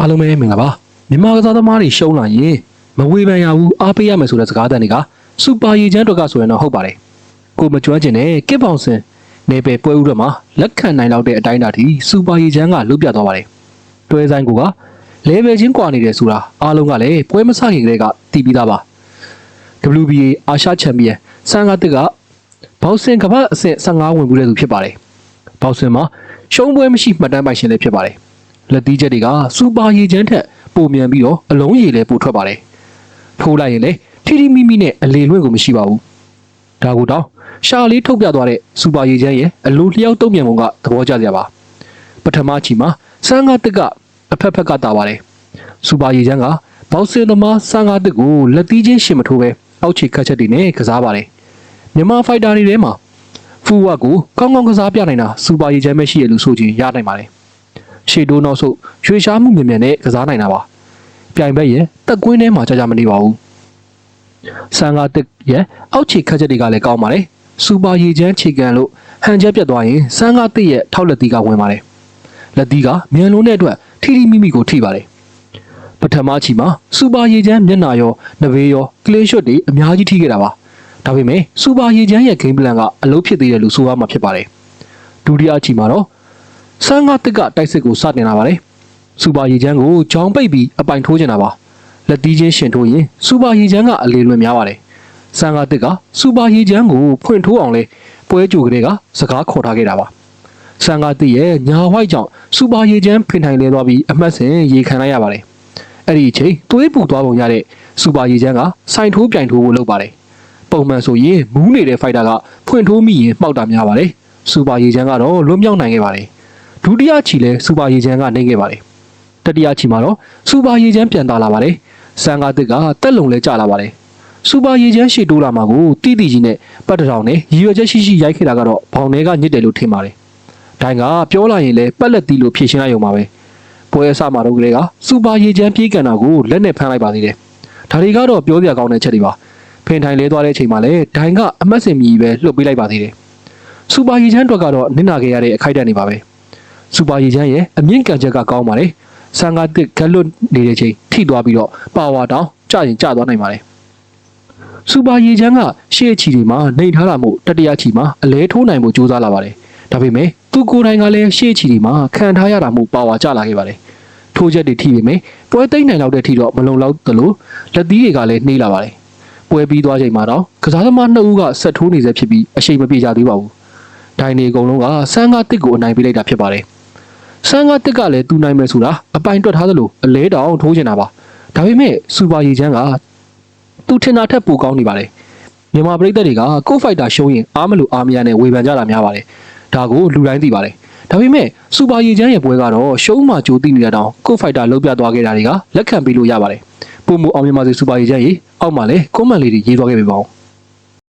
အားလုံးပဲမင်္ဂလာပါမြန်မာကစားသမားတွေရှုံးလာရင်မဝေဖန်ရဘူးအားပေးရမယ်ဆိုတဲ့စကားသံတွေကစူပါရီချမ်းတော့ကဆိုရင်တော့ဟုတ်ပါတယ်ကိုမကျွမ်းကျင်တဲ့ကစ်ပေါင်စင်နေပယ်ပွဲဥတော့မှာလက်ခံနိုင်တော့တဲ့အတိုင်းအတာထိစူပါရီချမ်းကလုပြသွားပါတယ်တွဲဆိုင်ကိုကလေဗယ်ချင်းကွာနေတယ်ဆိုတာအားလုံးကလည်းပွဲမဆခင်ကလေးကတီးပြီးသားပါ WBA အာရှချန်ပီယံဆန်ကတစ်ကဘောက်ဆင်ကမ္ဘာအဆင့်15ဝင်ဘူးတဲ့သူဖြစ်ပါတယ်ဘောက်ဆင်မှာရှုံးပွဲမရှိမှတ်တမ်းပိုင်ရှင်လည်းဖြစ်ပါတယ် လက်သီးချက်တွေကစူပါရေချမ်းထက်ပိုမြန်ပြီးတော့အလုံးရည်လည်းပိုထွက်ပါတယ်ထိုးလိုက်ရင်လည်းထိထိမိမိနဲ့အလေလွင့်ကိုမရှိပါဘူးဒါကိုတော့ရှာလေးထုတ်ပြသွားတဲ့စူပါရေချမ်းရဲ့အလိုလျောက်တုံ့ပြန်ပုံကသဘောကျစရာပါပထမချီမှာစမ်းကားတစ်ကအဖက်ဖက်ကတာပါတယ်စူပါရေချမ်းကဘောက်စင်သမားစမ်းကားတစ်ကိုလက်သီးချင်းရှင်မထိုးပဲအောက်ခြေခတ်ချက်တွေနဲ့ကစားပါတယ်မြန်မာဖိုက်တာတွေထဲမှာဖူဝတ်ကိုကောင်းကောင်းကစားပြနိုင်တာစူပါရေချမ်းပဲရှိရလို့ဆိုချင်ရနိုင်ပါတယ် ရှေ့တိုးနောက်ဆုတ်ရွှေရှားမှုမြင်မြန်နဲ့ကစားနိုင်တာပါပြိုင်ဘက်ရဲ့တက်ကွင်းထဲမှာကြာကြာမနေပါဘူးဆန်ကားတက်ရဲ့အောက်ခြေခက်ချက်တွေကလည်းကောင်းပါတယ်စူပါရေချမ်းခြေကန်လို့ဟန်ချက်ပြတ်သွားရင်ဆန်ကားတက်ရဲ့ထောက်လက်သီးကဝင်ပါတယ်လက်သီးကမြန်လုံးတဲ့အတွက်ထီထီမိမိကိုထိပါတယ်ပထမချီမှာစူပါရေချမ်းမျက်နှာရောနဘေးရောကလင်းရှွတ်တွေအများကြီးထိခဲ့တာပါဒါပေမဲ့စူပါရေချမ်းရဲ့ဂိမ်းပလန်ကအလုပ်ဖြစ်သေးတယ်လို့ဆိုရမှာဖြစ်ပါတယ်ဒုတိယချီမှာတော့ ဆန်းကားတစ်ကတိုက်စစ်ကိုစတင်လာပါတယ်။စူပါရီချမ်းကိုကြောင်းပိတ်ပြီးအပိုင်ထိုးကျင်တာပါ။လက်တီးချင်းရှင်ထိုးရင်စူပါရီချမ်းကအလေလွင်များပါတယ်။ဆန်းကားတစ်ကစူပါရီချမ်းကိုဖွင့်ထိုးအောင်လဲပွဲကြိုကလေးကစကားခေါ်ထားခဲ့တာပါ။ဆန်းကားတစ်ရဲ့ညာဝိုက်ကြောင့်စူပါရီချမ်းဖင်ထိုင်လဲသွားပြီးအမှတ်စဉ်ရေခံလိုက်ရပါတယ်။အဲ့ဒီအချိန်သွေးပူသွားပုံရတဲ့စူပါရီချမ်းကစိုင်ထိုးပြိုင်ထိုးဖို့လုပ်ပါတယ်။ပုံမှန်ဆိုရင်မူးနေတဲ့ဖိုက်တာကဖွင့်ထိုးမိရင်မှောက်တာများပါတယ်။စူပါရီချမ်းကတော့လွတ်မြောက်နိုင်ခဲ့ပါတယ်။ ဒုတိယချီလဲစူပါရေချမ်းကနေခဲ့ပါတယ်တတိယချီမှာတော့စူပါရေချမ်းပြန်လာလာပါတယ်ဆန်ကားတစ်ကတက်လုံလဲကျလာပါတယ်စူပါရေချမ်းရှေ့တိုးလာမှာကိုတိတိကြီးနဲ့ပတ်တထောင်နဲ့ရည်ရွယ်ချက်ရှိရှိရိုက်ခဲ့တာကတော့ဘောင်ထဲကညစ်တယ်လို့ထင်ပါတယ်ဒိုင်ကပြောလာရင်လဲပက်လက်တီလို့ဖြည့်ရှင်းလိုက်ရုံပါပဲပွဲအစမှာတော့ကလေးကစူပါရေချမ်းပြေးကန်တာကိုလက်နဲ့ဖမ်းလိုက်ပါသေးတယ်ဒါတွေကတော့ပြောပြကောင်းတဲ့ချက်တွေပါဖင်ထိုင်လဲသွားတဲ့အချိန်မှာလဲဒိုင်ကအမတ်စင်မြည်ပဲလှုပ်ပေးလိုက်ပါသေးတယ်စူပါရေချမ်းအတွက်ကတော့နစ်နာခဲ့ရတဲ့အခိုက်အတန့်တွေပါပဲ စူပါရီချမ်းရဲ့အမြင့်ကန်ချက်ကကောင်းပါတယ်။ဆန်ကားတစ်ဂက်လွတ်နေတဲ့ချိန်ထိသွားပြီးတော့ပါဝါတောင်းကျရင်ကျသွားနိုင်ပါတယ်။စူပါရီချမ်းကရှေ့ချီတွေမှာနှိမ်ထားတာမို့တတိယချီမှာအလဲထိုးနိုင်ဖို့ကြိုးစားလာပါတယ်။ဒါပေမဲ့သူကိုယ်တိုင်ကလည်းရှေ့ချီတွေမှာခံထားရတာမို့ပါဝါကျလာခဲ့ပါတယ်။ထိုးချက်တွေထိပေမဲ့ပွဲသိမ့်နိုင်တော့တဲ့ထိတော့မလုံလောက်သလိုလက်သီးတွေကလည်းနှေးလာပါတယ်။ပွဲပြီးသွားချိန်မှာတော့ကစားသမားနှစ်ဦးကဆက်ထိုးနေစေဖြစ်ပြီးအရှိန်မပြေကြသေးပါဘူး။ဒိုင်နေအကုန်လုံးကဆန်ကားတစ်ကိုအနိုင်ပေးလိုက်တာဖြစ်ပါတယ်။ ဆန်းကားတစ်ကလည်းတူနိုင်မယ်ဆိုတာအပိုင်တွက်ထားသလိုအလဲတောင်ထိုးချင်တာပါဒါပေမဲ့စူပါရီချမ်းကသူထင်တာထက်ပိုကောင်းနေပါတယ်မြန်မာပြည်သက်တွေကကိုဖိုက်တာရှုံးရင်အားမလို့အားမရနဲ့ဝေဖန်ကြတာများပါတယ်ဒါကိုလူတိုင်းသိပါတယ်ဒါပေမဲ့စူပါရီချမ်းရဲ့ပွဲကတော့ရှုံးမှကြိုးသိနေတဲ့တောင်ကိုဖိုက်တာလုံးပြသွားခဲ့တာတွေကလက်ခံပေးလို့ရပါတယ်ပုံမူအောင်မြင်ပါစေစူပါရီချမ်းရေအောက်မှာလည်းကွန်မန့်လေးတွေရေးသွားခဲ့ပြီပါဦး